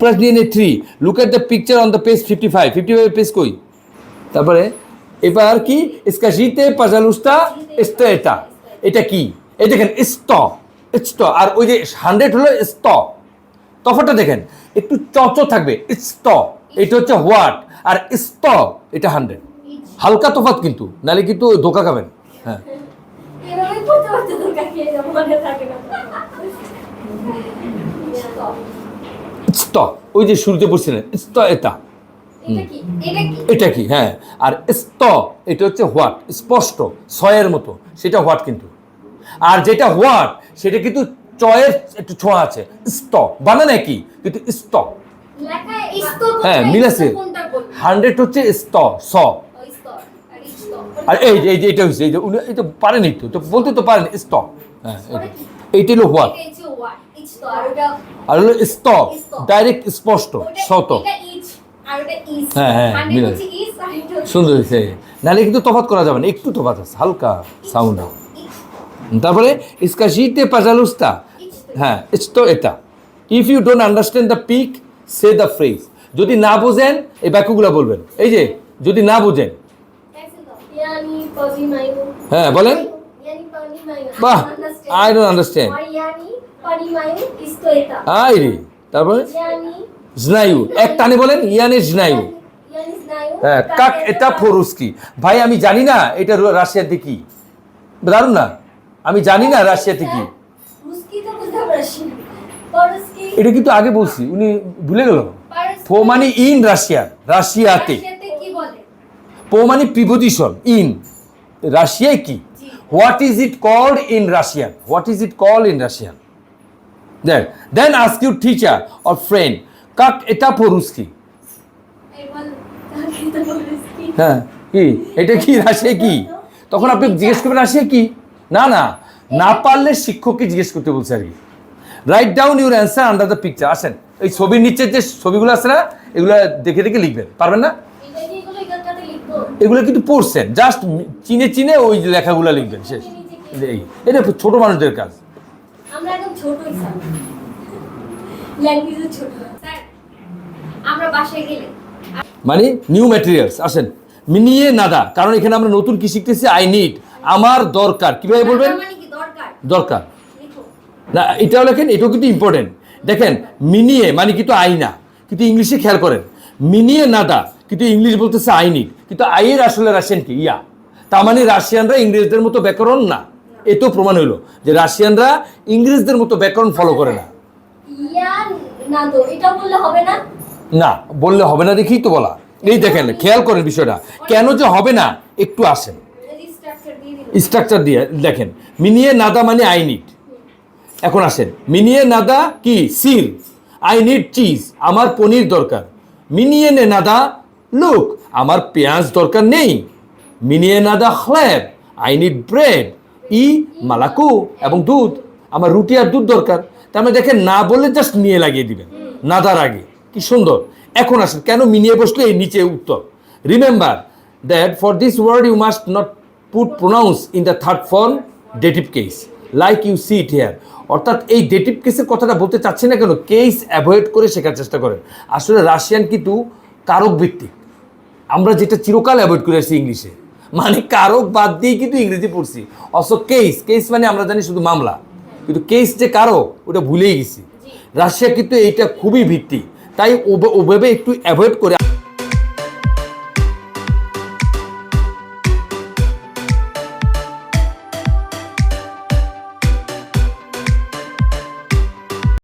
Plus DNA three look at the picture on the page fifty five fifty ফাইভের page কই? তারপরে, এবার কি? ইসকাশিতে পাজালুস্তা ইস্ত এটা এটা কি? এই দেখেন ইস্ত ইস্ত আর ওই যে হান্ড্রেড হলো ইস্ত তফাটা দেখেন, একটু চচ থাকবে ইস্ত এটা হচ্ছে হোয়াট আর ইস্ত এটা হান্ড্রেড হালকা তফাত কিন্তু নালে কিন্তু ধোকা খাবেন। হ্যাঁ। এভাবে পড়তে পড়তে তো কাকে থাকে না ইস্ত ওই যে শুরুতে বলছিলেন ইস্ত এটা। এটা কি? এটা কি? হ্যাঁ। আর স্ত এটা হচ্ছে হোয়াট স্পষ্ট ছয়ের মতো। সেটা হোয়াট কিন্তু। আর যেটা হোয়াট সেটা কিন্তু চয়ের একটু ছোঁয়া আছে। স্ত বানান একই কিন্তু স্ত। হ্যাঁ? মিলাছে। হান্ড্রেড হচ্ছে স্ত স। আর এই যে এই যে এটা হচ্ছে এই যে উনি তো পারেনি তো তো বলতে তো পারেন স্ত। হ্যাঁ এইটা হলো হোয়াট আর হলো স্ত। ডাইরেক্ট স্পষ্ট শত হ্যাঁ, হ্যাঁ, হচ্ছে সুন্দর হয়েছে। নাহলে কিন্তু তফাৎ করা যাবে না একটু তফাৎ আছে হালকা সাউন্ড। তারপরে ইসকা শীতে পাজালুস্তা হ্যাঁ তো এটা। If you don't understand the pic say the phrase যদি না বোঝেন এই বাক্যগুলো বলবেন। এই যে যদি না বোঝেন। হ্যাঁ, বলেন। বাহ, understand. I don't আই রে তারপরে? স্নায়ু এক টানে বলেন ইয়ানে স্নায়ু হ্যাঁ কাক এটা? ফরুস্কি। ভাই আমি জানি না এটা রাশিয়াতে কি। দারুণ না? আমি জানি না রাশিয়াতে কি। এটা কিন্তু আগে বলছি উনি ভুলে গেল। ফো মানে ইন রাশিয়া রাশিয়াতে। পো মানে প্রিপোজিশন ইন। রাশিয়ায় কি। What is it called in Russian? What is it called in Russian? Or friend কাক এটা পরুস্কি এই বল কাকে তো পরস্কি হ্যাঁ কি? এটা কি? রাশিয়া কি? তখন আপনি জিজ্ঞেস করবেন রাশিয়া কি? না না। না পারলে শিক্ষককে জিজ্ঞেস করতে বলছে আর কি। Write down your answer under the picture আসেন। এই ছবির নিচে যে ছবিগুলো আছে না এগুলো দেখে দেখে লিখবেন। পারবেন না? এগুলো কিন্তু পড়ছেন। জাস্ট চিনে চিনে ওই লেখাগুলো লিখবেন শেষ। এই। এটা ছোট মানুষদের কাজ। ছোটই স্যার। ছোট। স্যার আমরা বাসায় গেলে মানে নিউ ম্যাটেরিয়ালস আসেন। মিনিয়ে নাদা কারণ এখানে আমরা নতুন কি শিখতেছি? আই নিড আমার দরকার। কীভাবে বলবেন? মানে দরকার? না এটাও লেখেন এটাও কিন্তু ইম্পর্টেন্ট দেখেন মিনিয়ে মানে কিন্তু আইনা কিন্তু ইংলিশে খেয়াল করেন। মিনিয়ে নাদা কিন্তু ইংলিশ বলতেছে আই নিড কিন্তু আইয়ের আসলে রাশিয়ান কি? ইয়া। তার মানে রাশিয়ানরা ইংরেজদের মতো ব্যাকরণ না। এতেও প্রমাণ হইল যে রাশিয়ানরা ইংরেজদের মতো ব্যাকরণ ফলো করে না। না তো এটা বললে হবে না? না বললে হবে না দেখেই তো বলা। এই দেখেন খেয়াল করেন বিষয়টা। কেন যে হবে না একটু আসেন। স্ট্রাকচার দিয়ে দিল। স্ট্রাকচার দিয়ে দেখেন মিনিয়ে নাদা মানে আই নিড এখন আসেন মিনিয়ে নাদা কি? সিল আই নিড চিজ আমার পনির দরকার। মিনিয়ে নে নাদা লুক আমার পেঁয়াজ দরকার নেই। মিনিয়ে নাদা খ্লেব আই নিড ব্রেড ই, মালাকু এবং দুধ। আমার রুটি আর দুধ দরকার। তার মানে দেখেন, না বলে জাস্ট নিয়ে লাগিয়ে দিবেন। নাদার আগে। কি সুন্দর। এখন আসেন, কেন মিনিয়ে বসলে এই নিচে উত্তর। Remember that for this word you must not put pronounce in the third form dative case like you see it here অর্থাৎ এই ডেটিভ কেসের কথাটা বলতে চাচ্ছি না কেন? কেস অ্যাভয়েড করে শেখার চেষ্টা করেন। আসলে রাশিয়ান কিন্তু কারক ভিত্তিক আমরা যেটা চিরকাল অ্যাভয়েড করে আসছি ইংলিশে। মানে কারক বাদ দিয়ে কিন্তু ইংরেজি পড়ছি। অস কেস কেস মানে আমরা জানি শুধু মামলা। কিন্তু কেস যে কারক ওটা ভুলেই গেছি। রাশিয়া কিন্তু এইটা খুবই ভিত্তি তাই ওভাবে একটু অ্যাভয়েড করে